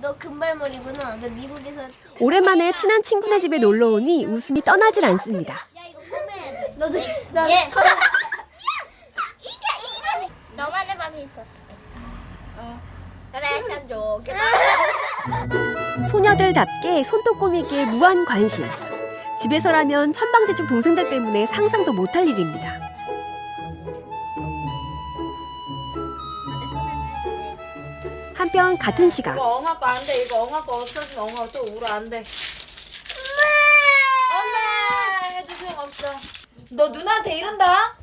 너 금발머리구나. 너 미국에서 오랜만에 친한 친구네 집에 놀러 오니 웃음이 떠나질 않습니다. 야 이거 돼. 너도 너 예. 서로 이게 이게 너만의 방이 있었어. 어. 그래 참 좋겠다. 소녀들답게 손톱 꼬미에게 무한 관심. 집에서라면 천방지축 동생들 때문에 상상도 못할 일입니다. 한편 같은 시각 이거 엉아 거안 돼. 이거 엉아 거 없어지면 엉아 또 울어 안 돼. 엄마 해도 소용없어. 너 누나한테 이른다?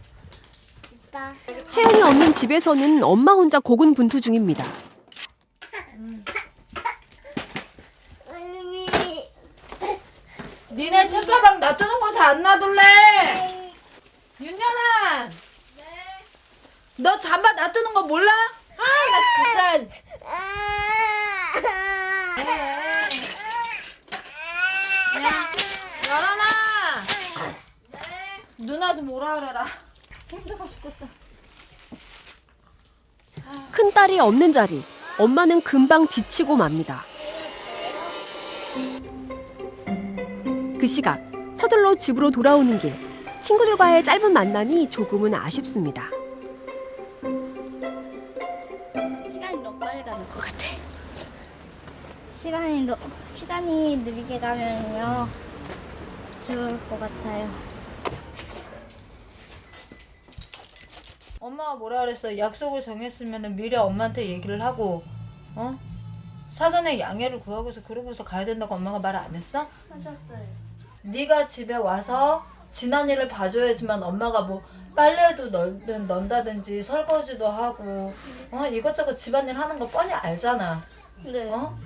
채은이 없는 집에서는 엄마 혼자 고군분투 중입니다. 니네 책가방 놔두는 곳에 안 놔둘래? 윤현아. 너 잠바 놔두는 거 몰라? 아, 나 진짜. 열하나. 누나 좀 오라 그래라. 힘들어 죽겠다. 큰 딸이 없는 자리. 엄마는 금방 지치고 맙니다. 그 시각 서둘러 집으로 돌아오는 길. 친구들과의 짧은 만남이 조금은 아쉽습니다. 시간이 너무 빨리 가는 것 같아. 시간이 너, 시간이 느리게 가면요 좋을 것 같아요. 엄마가 뭐라 그랬어? 약속을 정했으면 미리 엄마한테 얘기를 하고, 어? 사전에 양해를 구하고서 그러고서 가야 된다고 엄마가 말 안 했어? 하셨어요. 네가 집에 와서 지난 일을 봐줘야지만 엄마가 뭐 빨래도 널든 넌다든지 설거지도 하고 어 이것저것 집안일 하는 거 뻔히 알잖아 네. 어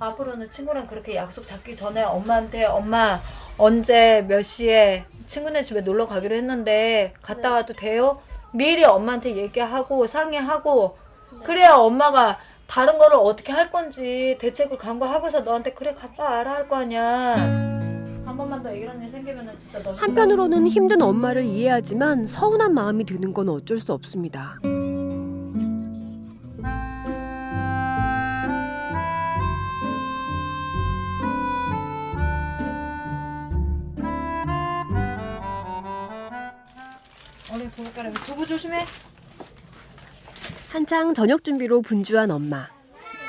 앞으로는 친구랑 그렇게 약속 잡기 전에 엄마한테 엄마 언제 몇 시에 친구네 집에 놀러 가기로 했는데 갔다 와도 돼요 미리 엄마한테 얘기하고 상의하고 그래야 엄마가 다른 거를 어떻게 할 건지 대책을 강구하고서 너한테 그래 갔다 와라 할 거 아니야 한 번만 더 이런 일 생기면은 진짜 너 한편으로는 힘든 엄마를 이해하지만 서운한 마음이 드는 건 어쩔 수 없습니다. 얼른 두부 조심해 한창 저녁 준비로 분주한 엄마.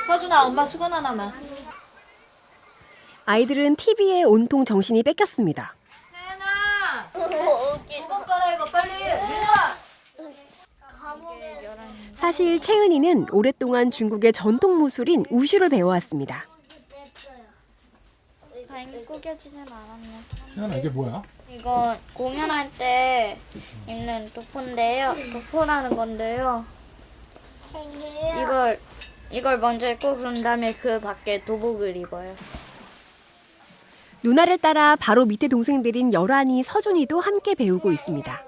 서준아 엄마 수건 하나만 아이들은 TV에 온통 정신이 뺏겼습니다. 태연아 두번 깔아입어 빨리 민아 사실 채은이는 오랫동안 중국의 전통 무술인 우슈를 배워왔습니다. 다행히 구겨지진 않았네. 태연아 이게 뭐야? 이거 공연할 때 입는 도포인데요. 도포라는 건데요. 이걸 이걸 먼저 입고 그런 다음에 그 밖에 도복을 입어요. 누나를 따라 바로 밑에 동생들인 열한이 서준이도 함께 배우고 있습니다.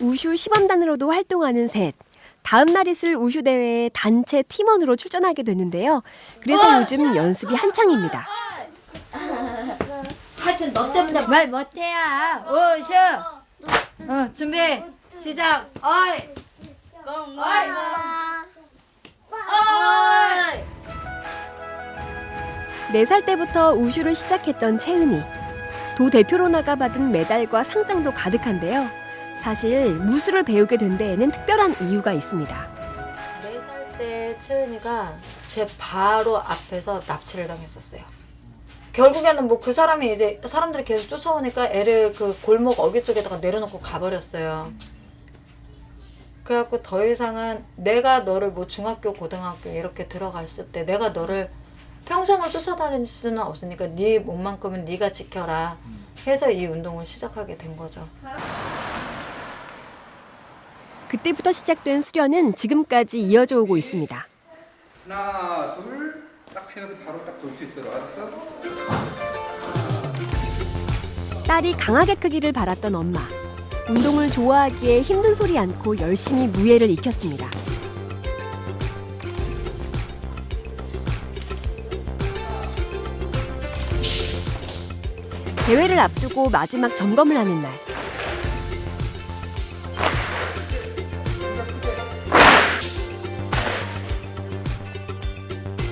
우슈 시범단으로도 활동하는 셋. 다음 날 있을 우슈 대회에 단체 팀원으로 출전하게 됐는데요. 그래서 요즘 연습이 한창입니다. 하여튼 너 때문에 말 못해야 오쇼 어 준비 시작 어이 어이 어이 4살 때부터 우슈를 시작했던 채은이. 도 대표로 나가 받은 메달과 상장도 가득한데요. 사실 무술을 배우게 된 데에는 특별한 이유가 있습니다. 네 살 때 채은이가 제 바로 앞에서 납치를 당했었어요. 결국에는 뭐 그 사람이 이제 사람들이 계속 쫓아오니까 애를 그 골목 어귀 쪽에다가 내려놓고 가버렸어요. 그래갖고 더 이상은 내가 너를 뭐 중학교, 고등학교 이렇게 들어갔을 때 내가 너를 평생을 쫓아다닐 수는 없으니까 네 몸만큼은 네가 지켜라 해서 이 운동을 시작하게 된 거죠. 그때부터 시작된 수련은 지금까지 이어져 오고 있습니다. 하나 둘 딱 피해서 바로 딱 돌 수 있도록 알았어? 딸이 강하게 크기를 바랐던 엄마. 운동을 좋아하기에 힘든 소리 않고 열심히 무예를 익혔습니다. 대회를 앞두고 마지막 점검을 하는 날.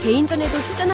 개인전에도 출전한